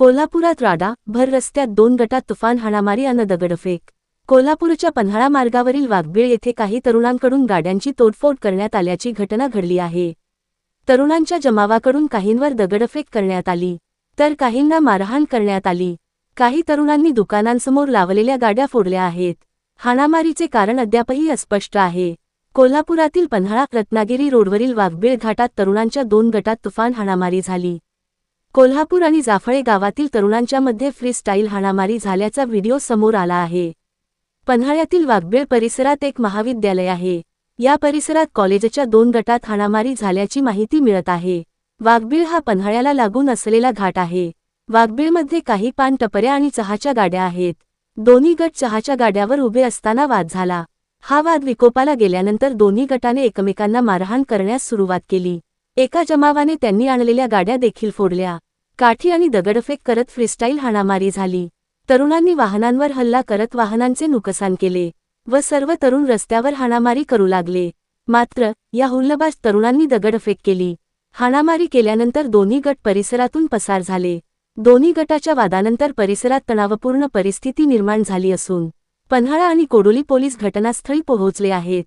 कोल्हापुरात राडा भर रस्त्यात दोन गटात तुफान हाणामारी अन दगडफेक. कोल्हापूरच्या पन्हाळा मार्गावरील वाघबीळ येथे काही तरुणांकडून गाड्यांची तोडफोड करण्यात आल्याची घटना घडली आहे. तरुणांच्या जमावाकडून काहींवर दगडफेक करण्यात आली तर काहींना मारहाण करण्यात आली. काही तरुणांनी दुकानांसमोर लावलेल्या गाड्या फोडल्या आहेत. हाणामारीचे कारण अद्यापही अस्पष्ट आहे. कोल्हापुरातील पन्हाळा रत्नागिरी रोडवरील वाघबीळ घाटात तरुणांच्या दोन गटात तुफान हाणामारी झाली. कोल्हापूर आणि जाफळे गावातील तरुणांच्यामध्ये फ्रीस्टाईल हाणामारी झाल्याचा व्हिडिओ समोर आला आहे. पन्हाळ्यातील वाघबेळ परिसरात एक महाविद्यालय आहे. या परिसरात कॉलेजच्या दोन गटात हाणामारी झाल्याची माहिती मिळत आहे. वाघबीळ हा पन्हाळ्याला लागून असलेला घाट आहे. वाघबीळमध्ये काही पान टपऱ्या आणि चहाच्या गाड्या आहेत. दोन्ही गट चहाच्या गाड्यावर उभे असताना वाद झाला. हा वाद विकोपाला गेल्यानंतर दोन्ही गटाने एकमेकांना मारहाण करण्यास सुरुवात केली. एका जमावाने त्यांनी आणलेल्या गाड्या देखील फोडल्या. काठी आणि दगडफेक करत फ्रीस्टाईल हाणामारी झाली. तरुणांनी वाहनांवर हल्ला करत वाहनांचे नुकसान केले व सर्व तरुण रस्त्यावर हाणामारी करू लागले. मात्र या हुल्लबाज तरुणांनी दगडफेक केली. हाणामारी केल्यानंतर दोन्ही गट परिसरातून पसार झाले. दोन्ही गटाच्या वादानंतर परिसरात तणावपूर्ण परिस्थिती निर्माण झाली असून पन्हाळा आणि कोडोली पोलीस घटनास्थळी पोहोचले आहेत.